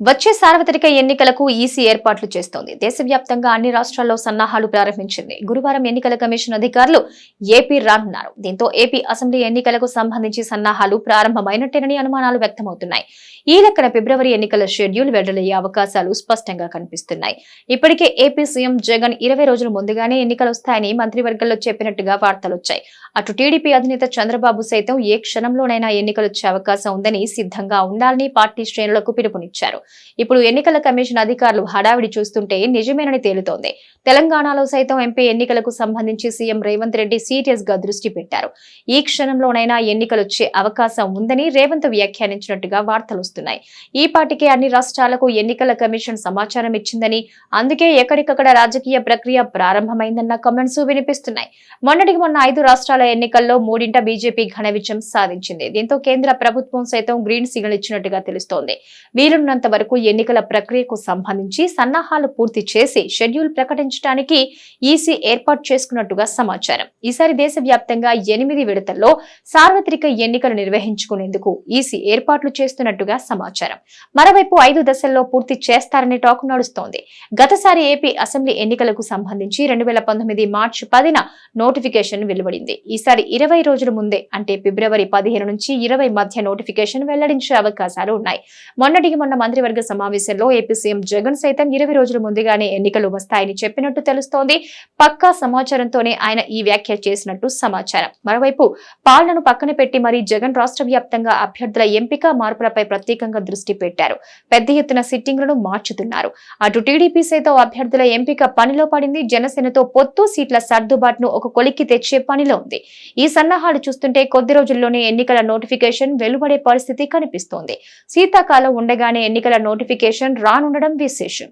వచ్చే సార్వత్రిక ఎన్నికలకు ఈసీ ఏర్పాట్లు చేస్తోంది. దేశవ్యాప్తంగా అన్ని రాష్ట్రాల్లో సన్నాహాలు ప్రారంభించింది. గురువారం ఎన్నికల కమిషన్ అధికారులు ఏపీ రానున్నారు. దీంతో ఏపీ అసెంబ్లీ ఎన్నికలకు సంబంధించి సన్నాహాలు ప్రారంభమైనట్టేనని అనుమానాలు వ్యక్తమవుతున్నాయి. ఈ లెక్కన ఫిబ్రవరి ఎన్నికల షెడ్యూల్ వెడలయ్యే అవకాశాలు స్పష్టంగా కనిపిస్తున్నాయి. ఇప్పటికే ఏపీ సీఎం జగన్ ఇరవై రోజుల ముందుగానే ఎన్నికలు వస్తాయని మంత్రివర్గంలో చెప్పినట్టుగా వార్తలొచ్చాయి. అటు టీడీపీ అధినేత చంద్రబాబు సైతం ఏ క్షణంలోనైనా ఎన్నికలు వచ్చే అవకాశం ఉందని సిద్ధంగా ఉండాలని పార్టీ శ్రేణులకు పిలుపునిచ్చారు. ఇప్పుడు ఎన్నికల కమిషన్ అధికారులు హడావిడి చూస్తుంటే నిజమేనని తేలుతోంది. తెలంగాణలో సైతం ఎంపీ ఎన్నికలకు సంబంధించి సీఎం రేవంత్ రెడ్డి సీరియస్గా దృష్టి పెట్టారు. ఈ క్షణంలోనైనా ఎన్నికలొచ్చే అవకాశం ఉందని రేవంత్ వ్యాఖ్యానించినట్టుగా వార్తలు వస్తున్నాయి. ఈ పాటికే అన్ని రాష్ట్రాలకు ఎన్నికల కమిషన్ సమాచారం ఇచ్చిందని అందుకే ఎక్కడికక్కడ రాజకీయ ప్రక్రియ ప్రారంభమైందన్న కమెంట్స్ వినిపిస్తున్నాయి. మొన్నటికి మొన్న ఐదు రాష్ట్రాల ఎన్నికల్లో మూడింట బీజేపీ ఘన విజయం సాధించింది. దీంతో కేంద్ర ప్రభుత్వం సైతం గ్రీన్ సిగ్నల్ ఇచ్చినట్టుగా తెలుస్తోంది. వీలున్నంత వరకు ఎన్నికల ప్రక్రియకు సంబంధించి సన్నాహాలు పూర్తి చేసి షెడ్యూల్ ప్రకటించడానికి ఈసీ ఏర్పాటు చేసుకున్నట్టుగా సమాచారం. ఈసారి దేశవ్యాప్తంగా ఎనిమిది విడతల్లో సార్వత్రిక ఎన్నికలు నిర్వహించుకునేందుకు ఈసీ ఏర్పాట్లు చేస్తున్నట్టుగా సమాచారం. మరోవైపు ఐదు దశల్లో పూర్తి చేస్తారని టాక్ నడుస్తోంది. గతసారి ఏపీ అసెంబ్లీ ఎన్నికలకు సంబంధించి రెండు వేల పంతొమ్మిది మార్చి పదిన నోటిఫికేషన్ వెలువడింది. ఈసారి ఇరవై రోజుల ముందే అంటే ఫిబ్రవరి పదిహేను నుంచి ఇరవై మధ్య నోటిఫికేషన్ వెల్లడించే అవకాశాలు ఉన్నాయి. మొన్నటికి మొన్న మంత్రి మంత్రివర్గ సమావేశంలో ఏపీ సీఎం జగన్ సైతం ఇరవై రోజుల ముందుగానే ఎన్నికలు వస్తాయని చెప్పినట్టు తెలుస్తోంది. పక్కా సమాచారంతోనే ఆయన ఈ వ్యాఖ్య చేసినట్టు సమాచారం. మరోవైపు పాలనను పక్కన పెట్టి మరీ జగన్ రాష్ట్ర వ్యాప్తంగా అభ్యర్థుల ఎంపిక మార్పులపై ప్రత్యేకంగా దృష్టి పెట్టారు. పెద్ద ఎత్తున సిట్టింగ్లను మార్చుతున్నారు. అటు టీడీపీ సైతం అభ్యర్థుల ఎంపిక పనిలో పడింది. జనసేనతో పొత్తు సీట్ల సర్దుబాటును ఒక కొలిక్కి తెచ్చే పనిలో ఉంది. ఈ సన్నాహాలు చూస్తుంటే కొద్ది రోజుల్లోనే ఎన్నికల నోటిఫికేషన్ వెలువడే పరిస్థితి కనిపిస్తోంది. శీతాకాలం ఉండగానే ఎన్నికల ఎన్నికల నోటిఫికేషన్ రానుండడం విశేషం.